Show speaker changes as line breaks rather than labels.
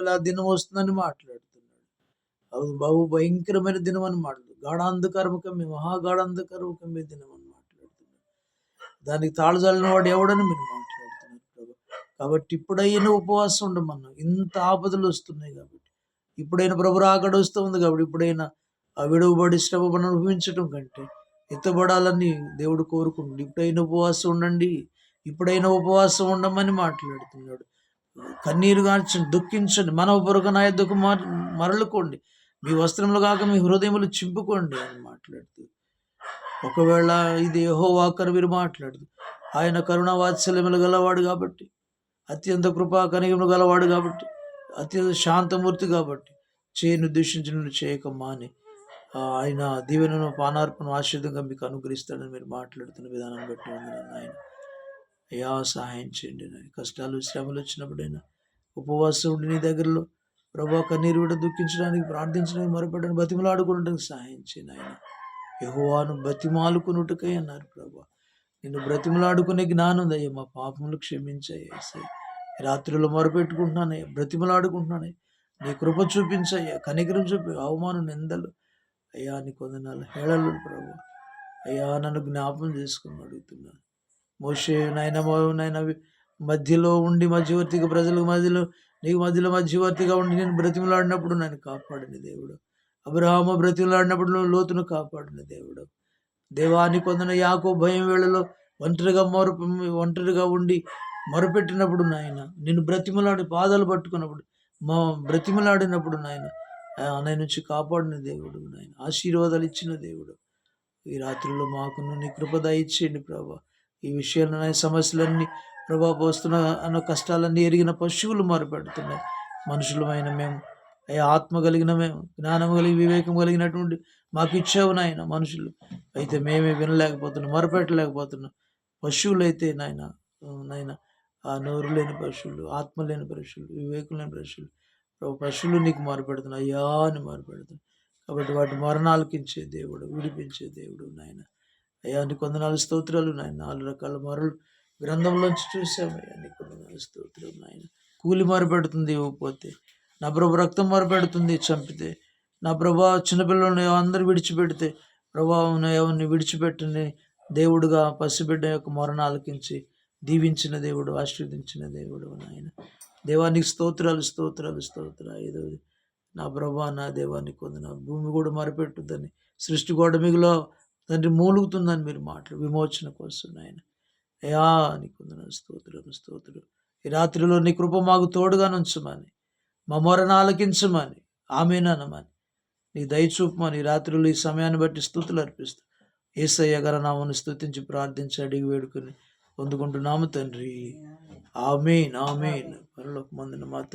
ఇలా దినం వస్తుందని మాట్లాడుతున్నాడు. అవును బాబు భయంకరమైన దినం అని మాట్లాడు గాఢాంధకారముకమే మహాగాఢాంధకారముకమే దినం అని మాట్లాడుతున్నాడు. దానికి తాళజాలిన వాడు ఎవడని మీరు మాట్లాడుతున్నారు ప్రభు? కాబట్టి ఇప్పుడైనా ఉపవాసం ఉండమన్నా ఇంత ఆపదలు వస్తున్నాయి కాబట్టి. ఇప్పుడైనా ప్రభు రాకడ ఉంది కాబట్టి ఇప్పుడైనా ఆ విడువబడి శ్రమను అనుభవించడం కంటే ఎత్తబడాలని దేవుడు కోరుకుంటుంది ఇప్పుడైనా ఉపవాసం ఉండండి. ఇప్పుడైనా ఉపవాసం ఉండమని మాట్లాడుతున్నాడు. కన్నీరు గార్చండి దుఃఖించండి. మన పొరుగు నా ఎద్దుకు మరలుకోండి. మీ వస్త్రములు కాక మీ హృదయములు చింపుకోండి అని మాట్లాడుతూ. ఒకవేళ ఇది యహో వాకర్ మీరు మాట్లాడుతూ ఆయన కరుణ వాత్సల్యములు గలవాడు కాబట్టి అత్యంత కృపా కనిగములు గలవాడు కాబట్టి అత్యంత శాంతమూర్తి కాబట్టి చేయను ఉద్దేశించిన చేయకమ్మా అని ఆయన దీవెనను పానార్పణ ఆశ్రదంగా మీకు అనుగ్రహిస్తాడని మీరు మాట్లాడుతున్న విధానం బట్టి ఉంది ఆయన అయ్యా సహాయం చేయండి నాయన కష్టాలు శ్రమలు వచ్చినప్పుడైనా ఉపవాసం ఉండి నీ దగ్గరలో ప్రభా కన్నీరు కూడా దుఃఖించడానికి ప్రార్థించడానికి మొరపెట్టడానికి బతిమలాడుకున్నట్టు సహాయం చేయండి ఆయన. యహోవాను బతిమాలుకున్నట్టుకై అన్నారు ప్రభా. నిన్ను బ్రతిమలాడుకునే జ్ఞానం అయ్యా మా పాపములు క్షమించాయి రాత్రిలో మొరపెట్టుకుంటున్నానయ్యా. బ్రతిమలాడుకుంటున్నానే నీ కృప చూపించయ్యా. కనికరం చూపి అవమానం నిందలు. అయ్యా నీ కొందనాలు హేళలు ప్రభు. అయ్యా నన్ను జ్ఞాపం చేసుకుని అడుగుతున్నాను. మోషే నాయన నాయన మధ్యలో ఉండి మధ్యవర్తిగా ప్రజలకు మధ్యలో నీకు మధ్యలో మధ్యవర్తిగా ఉండి నేను బ్రతిమలాడినప్పుడు నన్ను కాపాడిన దేవుడు. అబ్రహాము బ్రతిమలాడినప్పుడు లోతును కాపాడిన దేవుడు. దేవాన్ని కొందన యాకో భయం వేళలో ఒంటరిగా మొర ఒంటరిగా ఉండి మొరపెట్టినప్పుడు నాయన నేను బ్రతిమలాడి పాదాలు పట్టుకున్నప్పుడు మా బ్రతిమలాడినప్పుడు నాయన ఆయన నుంచి కాపాడిన దేవుడు నాయన. ఆశీర్వాదాలు ఇచ్చిన దేవుడు. ఈ రాత్రిలో మాకు నీ కృపద ఇచ్చేయండి ప్రభా. ఈ విషయంలో సమస్యలన్నీ ప్రభా పోస్తున్న అన్న కష్టాలన్నీ ఎరిగిన పశువులు మారుపెడుతున్నాయి మనుషులమైన మేము అయ్యా ఆత్మ కలిగిన మేము జ్ఞానం కలిగి వివేకం కలిగినటువంటి మాకు ఇచ్చావు నాయన మనుషులు. అయితే మేమే వినలేకపోతున్నాం మొరపెట్టలేకపోతున్నాం. పశువులు అయితే నాయన నాయన ఆ నోరు లేని పశువులు ఆత్మ లేని పశువులు వివేకం లేని పశువులు. పశువులు నీకు మారుపెడుతున్నాయి అయ్యా అని మారుపెడుతున్నాయి. కాబట్టి వాటి మరణాలకించే దేవుడు విడిపించే దేవుడు నాయన. అయ్యా నీ కొందనాలు స్తోత్రాలు నాయన. నాలుగు రకాల మరలు గ్రంథంలోంచి చూసామయ్యా నీ కొందనాలు స్తోత్రాలు నాయన. కూలి మొరపెడుతుంది ఇవ్వకపోతే నా ప్రభు రక్తం మొరపెడుతుంది చంపితే. నా ప్రభా చిన్నపిల్లల్ని అందరు విడిచిపెడితే. ప్రభావం ఎవరిని విడిచిపెట్టని దేవుడుగా పసిబిడ్డ యొక్క మరణాలకించి దీవించిన దేవుడు ఆశీర్వదించిన దేవుడు నాయన. దేవానికి స్తోత్రాలు స్తోత్రాలు స్తోత్రాలు. ఏదో నా ప్రభా నా దేవానికి కొందన భూమి కూడా మరపెట్టుద్దని సృష్టి గోడ మిగులో తండ్రి మూలుగుతుందని మీరు మాటలు విమోచన కోసం ఆయన అయా నీ కొందన స్తోత్రం స్తోత్రం. ఈ రాత్రిలో నీ కృప మాకు తోడుగా నుంచమని మా మొరను ఆలకించమని ఆమెనమని నీ దయచూపమని రాత్రులు ఈ సమయాన్ని బట్టి స్థుతులు అర్పిస్తూ ఏసయ్య గారు నామను స్థుతించి ప్రార్థించి అడిగి వేడుకుని పొందుకుంటున్నాము తండ్రి. Amen amen. మరొక మందిని మాత్రం